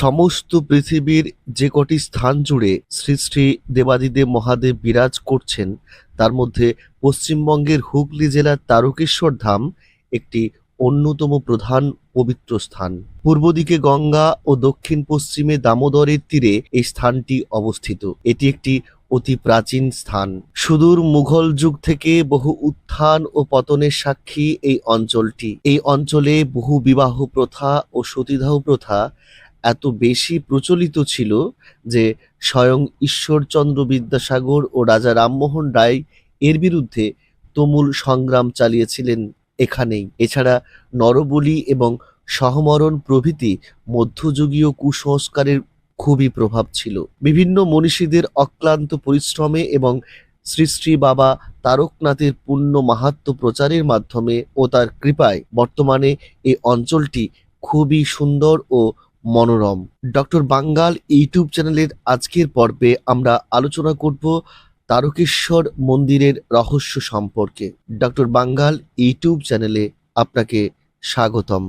সমস্ত পৃথিবীর যে কটি স্থান জুড়ে শ্রী শ্রী দেবাদিদেব মহাদেব বিরাজ করছেন, তার মধ্যে পশ্চিমবঙ্গের হুগলি জেলার তারকেশ্বর ধাম একটি অন্যতম প্রধান পবিত্র স্থান। পূর্ব দিকে গঙ্গা ও দক্ষিণ পশ্চিমে দামোদরের তীরে এই স্থানটি অবস্থিত। এটি একটি অতি প্রাচীন স্থান। সুদূর মুঘল যুগ থেকে বহু উত্থান ও পতনের সাক্ষী এই অঞ্চলটি। এই অঞ্চলে বহু বিবাহ প্রথা ও সতীদাহ প্রথা এত বেশি প্রচলিত ছিল যে স্বয়ং ঈশ্বরচন্দ্র বিদ্যাসাগর ও রাজা রামমোহন রায় এর বিরুদ্ধে তুমুল সংগ্রাম চালিয়েছিলেন এখানেই। এছাড়া নরবলি এবং সহমরণ প্রভৃতি মধ্যযুগীয় কুসংস্কারের খুবই প্রভাব ছিল। বিভিন্ন মনীষীদের অক্লান্ত পরিশ্রমে এবং শ্রী শ্রী বাবা তারকনাথের পূর্ণ মাহাত্ম প্রচারের মাধ্যমে ও তার কৃপায় বর্তমানে এই অঞ্চলটি খুবই সুন্দর ও মনোরম। ডক্টর বাঙ্গাল ইউটিউব চ্যানেলের আজকের পর্বে আমরা আলোচনা করব তারকেশ্বর মন্দিরের রহস্য সম্পর্কে। ডক্টর বাঙ্গাল ইউটিউব চ্যানেলে আপনাকে স্বাগতম।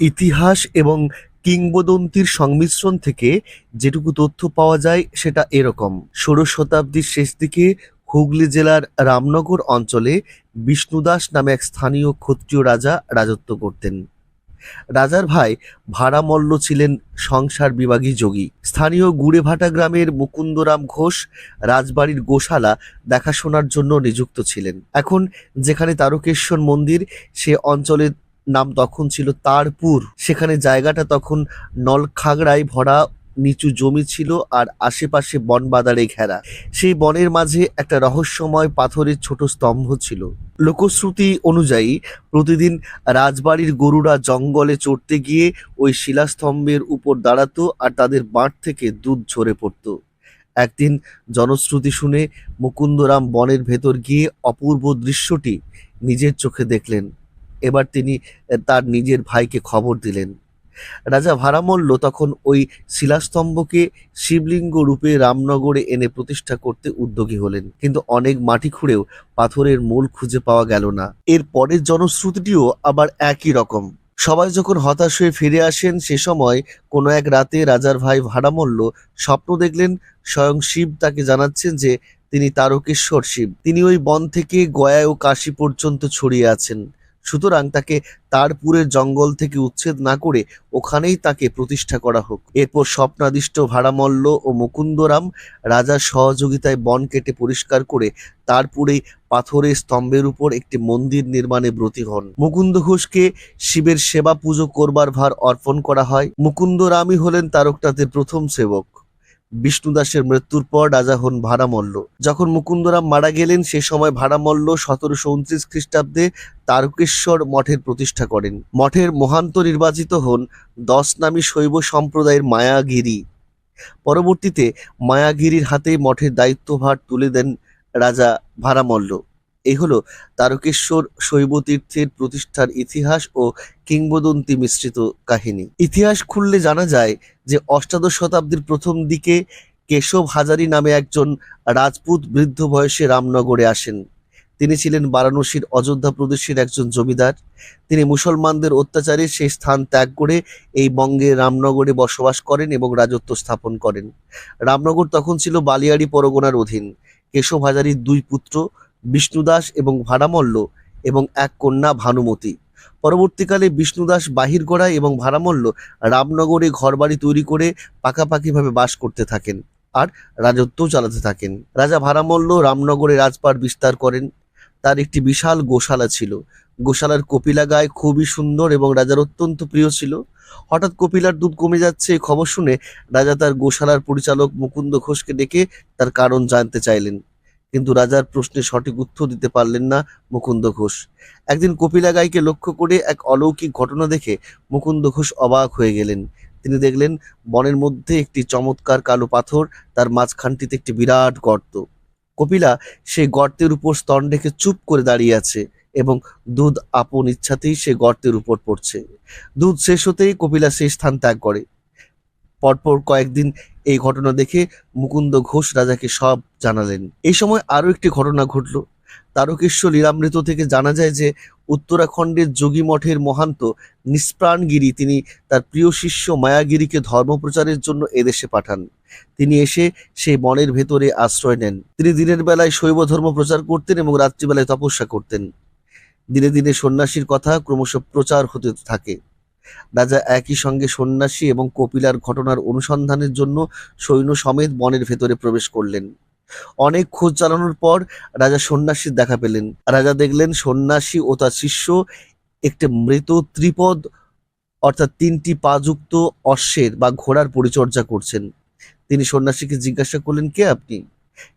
ইতিহাস এবং কিংবদন্তির সংমিশ্রণ থেকে যেটুকু তথ্য পাওয়া যায় সেটা এরকম। ষোড়শ শতাব্দীর শেষ দিকে হুগলি জেলার রামনগর অঞ্চলে বিষ্ণুদাস নামে এক স্থানীয় ক্ষত্রিয় রাজা রাজত্ব করতেন। রাজার ভাই ভাড়ামল্ল ছিলেন সংসার বিভাগী যোগী। স্থানীয় গুড়েভাটা গ্রামের মুকুন্দরাম ঘোষ রাজবাড়ির গোশালা দেখাশোনার জন্য নিযুক্ত ছিলেন। এখন যেখানে তারকেশ্বর মন্দির, সে অঞ্চলের নাম তখন ছিল তারপুর। সেখানে জায়গাটা তখন নলখাগড়ায় ভরা নিচু জমি ছিল আর আশেপাশে বন বাদারে ঘেরা। সেই বনের মাঝে একটা রহস্যময় পাথরের ছোট স্তম্ভ ছিল। লোকশ্রুতি অনুযায়ী প্রতিদিন রাজবাড়ির গরুরা জঙ্গলে চড়তে গিয়ে ওই শিলাস্তম্ভের উপর দাঁড়াতো আর তাদের বাঁট থেকে দুধ ঝরে পড়ত। একদিন জনশ্রুতি শুনে মুকুন্দরাম বনের ভেতর গিয়ে অপূর্ব দৃশ্যটি নিজের চোখে দেখলেন। এবার তিনি তার নিজের ভাইকে খবর দিলেন। রাজা ভারামল্ল তখন ওই শিলাস্তম্ভকে শিবলিঙ্গ রূপে রামনগরে এনে প্রতিষ্ঠা করতে উদ্যোগী হলেন। কিন্তু অনেক মাটি খুঁড়েও পাথরের মূল খুঁজে পাওয়া গেল না। এর পরের জনশ্রুতিটিও আবার একই রকম। সবাই যখন হতাশ হয়ে ফিরে আসেন, সে সময় কোনো এক রাতে রাজার ভাই ভাড়ামল্ল স্বপ্ন দেখলেন, স্বয়ং শিব তাকে জানাচ্ছেন যে তিনি তারকেশ্বর শিব। তিনি ওই বন থেকে গয়া ও কাশী পর্যন্ত ছড়িয়ে আছেন। সুতরাং তাকে তারপুরের জঙ্গল থেকে উচ্ছেদ না করে ওখানেই তাকে প্রতিষ্ঠা করা হোক। এরপর স্বপ্নাদিষ্ট ভাড়ামল্ল ও মুকুন্দরাম রাজার সহযোগিতায় বন কেটে পরিষ্কার করে তারপুরেই পাথরের স্তম্ভের উপর একটি মন্দির নির্মাণে ব্রতী হন। মুকুন্দ ঘোষকে শিবের সেবা পুজো করবার ভার অর্পণ করা হয়। মুকুন্দরামই হলেন তারকনাথের প্রথম সেবক। বিষ্ণুদাসের মৃত্যুর পর রাজা হন ভাড়ামল্ল। যখন মুকুন্দরাম মারা গেলেন, সে সময় ভাড়ামল্ল সতেরোশো উনত্রিশ খ্রিস্টাব্দে তারকেশ্বর মঠের প্রতিষ্ঠা করেন। মঠের মহান্ত নির্বাচিত হন দশ নামী শৈব সম্প্রদায়ের মায়াগিরি। পরবর্তীতে মায়াগিরির হাতে মঠের দায়িত্বভার তুলে দেন রাজা ভাড়ামল্ল। এই হলো তারকেশ্বর শৈব তীর্থের প্রতিষ্ঠার ইতিহাস ও কিংবদন্তি মিশ্রিত কাহিনী। ইতিহাস খুললে জানা যায় যে অষ্টাদশ শতাব্দীর প্রথম দিকে কেশব হাজারি নামে একজন রাজপুত বৃদ্ধ বয়সে রামনগরে আসেন। তিনি ছিলেন বারাণসীর অযোধ্যা প্রদেশের একজন জমিদার। তিনি মুসলমানদের অত্যাচারে সেই স্থান ত্যাগ করে এই বঙ্গে রামনগরে বসবাস করেন এবং রাজত্ব স্থাপন করেন। রামনগর তখন ছিল বালিয়াড়ি পরগনার অধীন। কেশব হাজারির দুই পুত্র বিষ্ণুদাস এবং ভাড়ামল্ল এবং এক কন্যা ভানুমতি। পরবর্তীকালে বিষ্ণুদাস বাহিরগড়ায় এবং ভাড়ামল্ল রামনগরে ঘরবাড়ি তৈরি করে পাকাপাকিভাবে বাস করতে থাকেন আর রাজত্বও চালাতে থাকেন। রাজা ভাড়ামল্ল রামনগরে রাজপাট বিস্তার করেন। তার একটি বিশাল গোশালা ছিল। গোশালার কপিলা গায়ে খুবই সুন্দর এবং রাজার অত্যন্ত প্রিয় ছিল। হঠাৎ কপিলার দুধ কমে যাচ্ছে এই খবর শুনে রাজা তার গোশালার পরিচালক মুকুন্দ ঘোষকে ডেকে তার কারণ জানতে চাইলেন। কিন্তু রাজার প্রশ্নে সঠিক উত্তর দিতে পারলেন না মুকুন্দ ঘোষ। একদিন কপিলা গাইকে লক্ষ্য করে এক অলৌকিক ঘটনা দেখে মুকুন্দ ঘোষ অবাক হয়ে গেলেন। তিনি দেখলেন, বনের মধ্যে একটি চমৎকার কালো পাথর, তার মাঝখানটিতে একটি বিরাট গর্ত। কপিলা সেই গর্তের উপর স্তন রেখে চুপ করে দাঁড়িয়ে আছে এবং দুধ আপন ইচ্ছাতেই সে গর্তের উপর পড়ছে। দুধ শেষ হতেই কপিলা সেই স্থান ত্যাগ করে। পরপর কয়েকদিন এই ঘটনা দেখে মুকুন্দ ঘোষ রাজাকে সব জানালেন। এই সময় আরও একটি ঘটনা ঘটল। তারকেশ্বর লীলামৃত থেকে জানা যায় যে, উত্তরাখণ্ডের যোগী মঠের মহান্ত নিষ্প্রাণগিরি তিনি তার প্রিয় শিষ্য মায়াগিরিকে ধর্মপ্রচারের জন্য এদেশে পাঠান। তিনি এসে সেই বনের ভেতরে আশ্রয় নেন। তিনি দিনের বেলায় শৈব ধর্ম প্রচার করতেন এবং রাত্রিবেলায় তপস্যা করতেন। দিনে দিনে সন্ন্যাসীর কথা ক্রমশ প্রচার হতে থাকে। রাজা একই সঙ্গে সন্ন্যাসী এবং কপিলার ঘটনার অনুসন্ধানের জন্য সৈন্য সমেত বনের ভেতরে প্রবেশ করলেন। অনেক খোঁজ চালানোর পর রাজা সন্ন্যাসীর দেখা পেলেন। রাজা দেখলেন সন্ন্যাসী ও তার শিষ্য একটি মৃত ত্রিপদ, অর্থাৎ তিনটি পাযুক্ত অশ্বের বা ঘোড়ার পরিচর্যা করছেন। তিনি সন্ন্যাসীকে জিজ্ঞাসা করলেন, কে আপনি?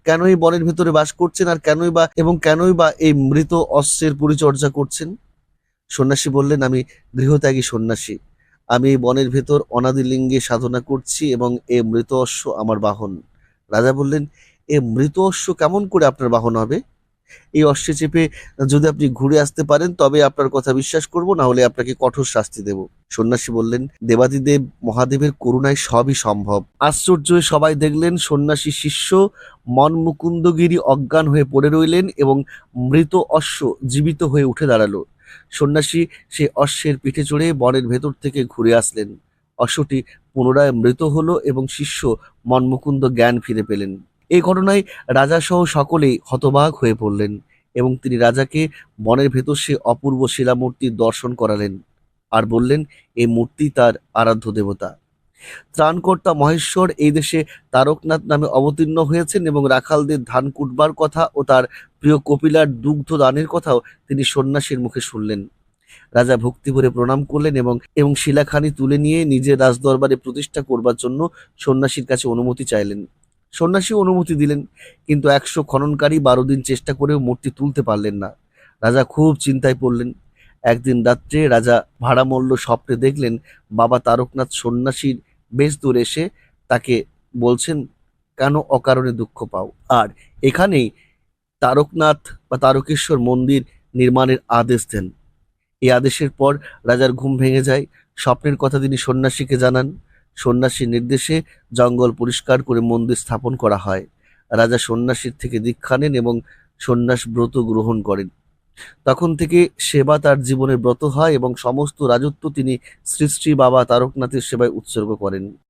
কেনই বনের ভেতরে বাস করছেন আর কেনই বা, এবং কেনই বা এই মৃত অশ্বের পরিচর্যা করছেন? সন্ন্যাসী বললেন, আমি গৃহত্যাগী সন্ন্যাসী। আমি বনের ভেতর অনাদিলিঙ্গে সাধনা করছি এবং এ মৃত অশ্ব আমার বাহন। রাজা বললেন, এ মৃত অশ্ব কেমন করে আপনার বাহন হবে? এই অশ্বে চেপে যদি আপনি ঘুরে আসতে পারেন, তবে আপনার কথা বিশ্বাস করব, না হলে আপনাকে কঠোর শাস্তি দেব। সন্ন্যাসী বললেন, দেবাদিদেব মহাদেবের করুণায় সবই সম্ভব। আশ্চর্য সবাই দেখলেন, সন্ন্যাসী শিষ্য মন মুকুন্দগিরি অজ্ঞান হয়ে পড়ে রইলেন এবং মৃত অশ্ব জীবিত হয়ে উঠে দাঁড়াল। সন্ন্যাসী সে অশ্বের পিঠে চড়ে বনের ভেতর থেকে ঘুরে আসলেন। অশ্বটি পুনরায় মৃত হলো এবং শিষ্য মনমুকুন্দ জ্ঞান ফিরে পেলেন। এই ঘটনায় রাজাসহ সকলেই হতবাক হয়ে পড়লেন এবং তিনি রাজাকে বনের ভেতর সে অপূর্ব শিলামূর্তির দর্শন করালেন আর বললেন এই মূর্তি তার আরাধ্য দেবতা। ত্রাণকর্তা মহেশ্বর এই দেশে তারকনাথ নামে অবতীর্ণ হয়েছেন এবং রাখালদের ধান কুটবার কথা ও তার প্রিয় কপিলার দুগ্ধ দানের কথাও তিনি সন্ন্যাসীর মুখে শুনলেন। রাজা ভক্তি ভরে প্রণাম করলেন এবং এবং শিলাখানি তুলে নিয়ে নিজের রাজদরবারে প্রতিষ্ঠা করবার জন্য সন্ন্যাসীর কাছে অনুমতি চাইলেন। সন্ন্যাসী অনুমতি দিলেন, কিন্তু একশো খননকারী বারো দিন চেষ্টা করেও মূর্তি তুলতে পারলেন না। রাজা খুব চিন্তায় পড়লেন। একদিন রাত্রে রাজা ভাড়ামল্ল স্বপ্নে দেখলেন বাবা তারকনাথ সন্ন্যাসীর বেশ দূর এসে তাকে বলছেন, কেন অকারণে দুঃখ পাও? আর এখানেই তারকনাথ বা তারকেশ্বর মন্দির নির্মাণের আদেশ দেন। এই আদেশের পর রাজার ঘুম ভেঙে যায়। স্বপ্নের কথা তিনি সন্ন্যাসীকে জানান। সন্ন্যাসীর নির্দেশে জঙ্গল পরিষ্কার করে মন্দির স্থাপন করা হয়। রাজা সন্ন্যাসীর থেকে দীক্ষা নেন এবং সন্ন্যাস ব্রত গ্রহণ করেন। তখন থেকে সেবা তার জীবনের ব্রত হয় এবং সমস্ত রাজত্ব তিনি শ্রী শ্রী বাবা তারকনাথের সেবায় উৎসর্গ করেন।